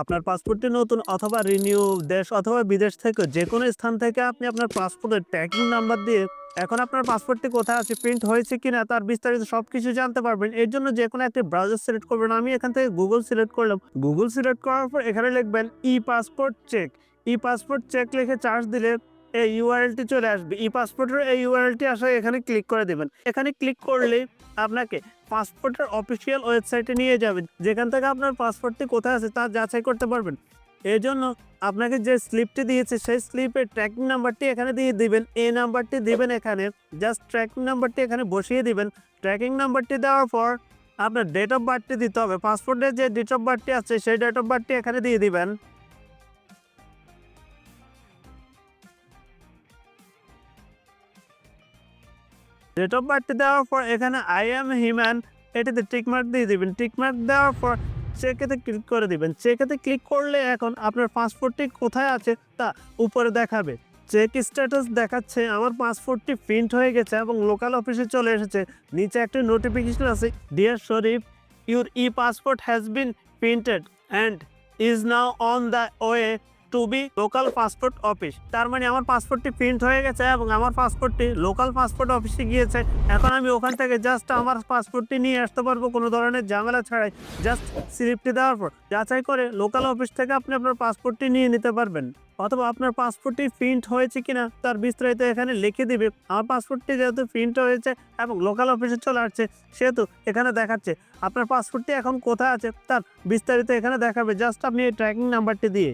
আপনার পাসপোর্টটি নতুন অথবা রিনিউ দেশ অথবা বিদেশ থেকে যে কোনো স্থান থেকে আপনি আপনার পাসপোর্টের ট্র্যাকিং নাম্বার দিয়ে এখন আপনার পাসপোর্টটি কোথায় আছে প্রিন্ট হয়েছে কিনা তার বিস্তারিত সব কিছু জানতে পারবেন। এর জন্য যে কোনো একটি ব্রাউজার সিলেক্ট করবেন। আমি এখান থেকে গুগল সিলেক্ট করলাম। গুগল সিলেক্ট করার পর এখানে লিখবেন e passport check e passport check লিখে চার্জ দিলে এই ইউআরএলটি চলে আসবে। ই পাসপোর্টের এই ইউআরএলটি আসে এখানে ক্লিক করে দেবেন। এখানে ক্লিক করলে আপনাকে পাসপোর্টের অফিসিয়াল ওয়েবসাইটে নিয়ে যাবেন। যেখান থেকে আপনার পাসপোর্টটি কোথায় আছে তা যাচাই করতে পারবেন। এই জন্য আপনাকে যে স্লিপটি দিয়েছে, সেই স্লিপের ট্র্যাকিং নাম্বারটি এখানে দিয়ে দিবেন। এই নাম্বারটি দিবেন এখানে। জাস্ট ট্র্যাকিং নাম্বারটি এখানে বসিয়ে দিবেন। ট্র্যাকিং নাম্বারটি দেওয়ার পর আপনার ডেট অফ বার্থটি দিতে হবে। পাসপোর্টের যে ডেট অফ বার্থটি আছে, সেই ডেট অফ বার্থটি এখানে দিয়ে দিবেন। ডেট অফ বার্থ দেওয়ার পর এখানে আই এম হিম্যান এটাতে টিকমার্ক দিয়ে দিবেন। টিকমার্ক দেওয়ার পর চেকেতে ক্লিক করে দিবেন। চেকেতে ক্লিক করলে এখন আপনার পাসপোর্টটি কোথায় আছে তা উপরে দেখাবে। চেক স্ট্যাটাস দেখাচ্ছে, আমার পাসপোর্টটি প্রিন্ট হয়ে গেছে এবং লোকাল অফিসে চলে এসেছে। নিচে একটা নোটিফিকেশন আছে dear Sharif your e passport has been printed and is now on the way to be local passport office তার মানে আমার পাসপোর্টটি প্রিন্ট হয়ে গেছে এবং আমার পাসপোর্টটি লোকাল পাসপোর্ট অফিসে গিয়েছে। এখন আমি ওখান থেকে জাস্ট আমার পাসপোর্টটি নিয়ে আসতে পারব কোনো ধরনের ঝামেলা ছাড়াই। জাস্ট স্লিপটি দেওয়ার পর যাচাই করে লোকাল অফিস থেকে আপনি আপনার পাসপোর্টটি নিয়ে নিতে পারবেন। অথবা আপনার পাসপোর্টটি প্রিন্ট হয়েছে কিনা তার বিস্তারিত এখানে লিখে দিবে। আমার পাসপোর্টটি যেহেতু প্রিন্ট হয়েছে এবং লোকাল অফিসে চলে আসছে, সেহেতু এখানে দেখাচ্ছে। আপনার পাসপোর্টটি এখন কোথায় আছে তার বিস্তারিত এখানে দেখাবে। জাস্ট আপনি এই ট্র্যাকিং নাম্বারটি দিয়ে।